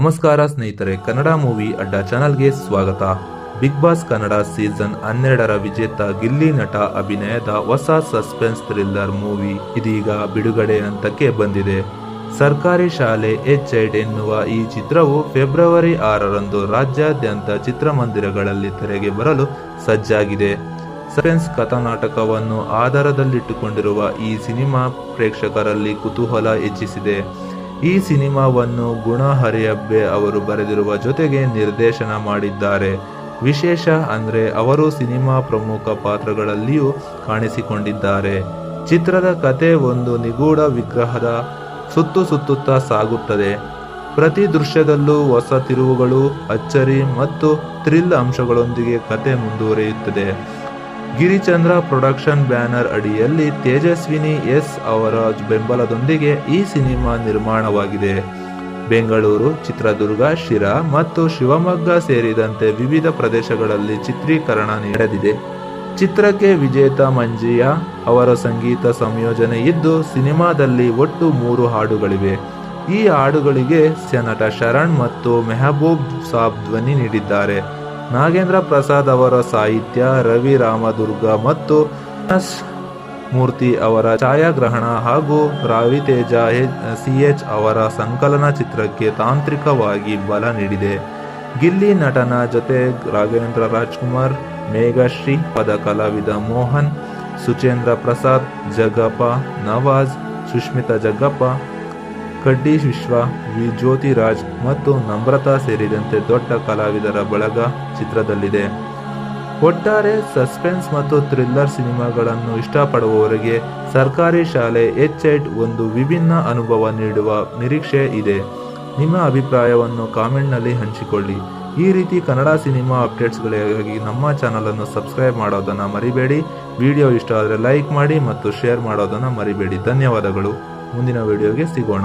ನಮಸ್ಕಾರ ಸ್ನೇಹಿತರೆ, ಕನ್ನಡ ಮೂವಿ ಅಡ್ಡ ಚಾನಲ್ಗೆ ಸ್ವಾಗತ. ಬಿಗ್ ಬಾಸ್ ಕನ್ನಡ ಸೀಸನ್ ಹನ್ನೆರಡರ ವಿಜೇತ ಗಿಲ್ಲಿ ನಟ ಅಭಿನಯದ ಹೊಸ ಸಸ್ಪೆನ್ಸ್ ಥ್ರಿಲ್ಲರ್ ಮೂವಿ ಇದೀಗ ಬಿಡುಗಡೆ ಹಂತಕ್ಕೆ ಬಂದಿದೆ. ಸರ್ಕಾರಿ ಶಾಲೆ ಎಚ್ ಐಡ್ ಎನ್ನುವ ಈ ಚಿತ್ರವು ಫೆಬ್ರವರಿ ಆರರಂದು ರಾಜ್ಯಾದ್ಯಂತ ಚಿತ್ರಮಂದಿರಗಳಲ್ಲಿ ತೆರೆಗೆ ಬರಲು ಸಜ್ಜಾಗಿದೆ. ಸಸ್ಪೆನ್ಸ್ ಕಥಾನಾಟಕವನ್ನು ಆಧಾರದಲ್ಲಿಟ್ಟುಕೊಂಡಿರುವ ಈ ಸಿನಿಮಾ ಪ್ರೇಕ್ಷಕರಲ್ಲಿ ಕುತೂಹಲ ಹೆಚ್ಚಿಸಿದೆ. ಈ ಸಿನಿಮಾವನ್ನು ಗುಣ ಹರಿಯಬ್ಬೆ ಅವರು ಬರೆದಿರುವ ಜೊತೆಗೆ ನಿರ್ದೇಶನ ಮಾಡಿದ್ದಾರೆ. ವಿಶೇಷ ಅಂದರೆ ಅವರು ಸಿನಿಮಾ ಪ್ರಮುಖ ಪಾತ್ರಗಳಲ್ಲಿಯೂ ಕಾಣಿಸಿಕೊಂಡಿದ್ದಾರೆ. ಚಿತ್ರದ ಕತೆ ಒಂದು ನಿಗೂಢ ವಿಗ್ರಹದ ಸುತ್ತು ಸುತ್ತುತ್ತಾ ಸಾಗುತ್ತದೆ. ಪ್ರತಿ ದೃಶ್ಯದಲ್ಲೂ ಹೊಸ ತಿರುವುಗಳು, ಅಚ್ಚರಿ ಮತ್ತು ಥ್ರಿಲ್ ಅಂಶಗಳೊಂದಿಗೆ ಕತೆ ಮುಂದುವರಿಯುತ್ತದೆ. ಗಿರಿಚಂದ್ರ ಪ್ರೊಡಕ್ಷನ್ ಬ್ಯಾನರ್ ಅಡಿಯಲ್ಲಿ ತೇಜಸ್ವಿನಿ ಎಸ್ ಅವರ ಬೆಂಬಲದೊಂದಿಗೆ ಈ ಸಿನಿಮಾ ನಿರ್ಮಾಣವಾಗಿದೆ. ಬೆಂಗಳೂರು, ಚಿತ್ರದುರ್ಗ, ಶಿರಾ ಮತ್ತು ಶಿವಮೊಗ್ಗ ಸೇರಿದಂತೆ ವಿವಿಧ ಪ್ರದೇಶಗಳಲ್ಲಿ ಚಿತ್ರೀಕರಣ ನಡೆದಿದೆ. ಚಿತ್ರಕ್ಕೆ ವಿಜೇತ ಮಂಜಿಯಾ ಅವರ ಸಂಗೀತ ಸಂಯೋಜನೆ ಇದ್ದು ಸಿನಿಮಾದಲ್ಲಿ ಒಟ್ಟು ಮೂರು ಹಾಡುಗಳಿವೆ. ಈ ಹಾಡುಗಳಿಗೆ ಸ್ಯನಟ ನಟ ಶರಣ್ ಮತ್ತು ಮೆಹಬೂಬ್ ಸಾಬ್ ಧ್ವನಿ ನೀಡಿದ್ದಾರೆ. ನಾಗೇಂದ್ರ ಪ್ರಸಾದ್ ಅವರ ಸಾಹಿತ್ಯ, ರವಿ ರಾಮದುರ್ಗ ಮತ್ತು ಎಸ್. ಮೂರ್ತಿ ಅವರ ಛಾಯಾಗ್ರಹಣ ಹಾಗೂ ರಾವಿತೇಜ ಸಿಎಚ್ ಅವರ ಸಂಕಲನ ಚಿತ್ರಕ್ಕೆ ತಾಂತ್ರಿಕವಾಗಿ ಬಲ ನೀಡಿದೆ ಗಿಲ್ಲಿ ನಟನ ಜೊತೆ ರಾಘವೇಂದ್ರ ರಾಜ್ಕುಮಾರ್, ಮೇಘಶ್ರೀ ಪದ ಕಲಾವಿದ ಮೋಹನ್, ಸುಚೇಂದ್ರ ಪ್ರಸಾದ್, ಜಗ್ಗಪ್ಪ, ನವಾಜ್, ಸುಷ್ಮಿತಾ ಜಗ್ಗಪ್ಪ ಕಡ್ಡಿ ವಿಶ್ವ, ವಿ. ಜ್ಯೋತಿರಾಜ್ ಮತ್ತು ನಮ್ರತಾ ಸೇರಿದಂತೆ ದೊಡ್ಡ ಕಲಾವಿದರ ಬಳಗ ಚಿತ್ರದಲ್ಲಿದೆ. ಒಟ್ಟಾರೆ ಸಸ್ಪೆನ್ಸ್ ಮತ್ತು ಥ್ರಿಲ್ಲರ್ ಸಿನಿಮಾಗಳನ್ನು ಇಷ್ಟಪಡುವವರಿಗೆ ಸರ್ಕಾರಿ ಶಾಲೆ ಎಚ್ ಐಟ್ ಒಂದು ವಿಭಿನ್ನ ಅನುಭವ ನೀಡುವ ನಿರೀಕ್ಷೆ ಇದೆ. ನಿಮ್ಮ ಅಭಿಪ್ರಾಯವನ್ನು ಕಾಮೆಂಟ್ನಲ್ಲಿ ಹಂಚಿಕೊಳ್ಳಿ. ಈ ರೀತಿ ಕನ್ನಡ ಸಿನಿಮಾ ಅಪ್ಡೇಟ್ಸ್ಗಳಿಗಾಗಿ ನಮ್ಮ ಚಾನಲನ್ನು ಸಬ್ಸ್ಕ್ರೈಬ್ ಮಾಡೋದನ್ನು ಮರಿಬೇಡಿ. ವಿಡಿಯೋ ಇಷ್ಟ ಆದರೆ ಲೈಕ್ ಮಾಡಿ ಮತ್ತು ಶೇರ್ ಮಾಡೋದನ್ನು ಮರಿಬೇಡಿ. ಧನ್ಯವಾದಗಳು. ಮುಂದಿನ ವಿಡಿಯೋಗೆ ಸಿಗೋಣ.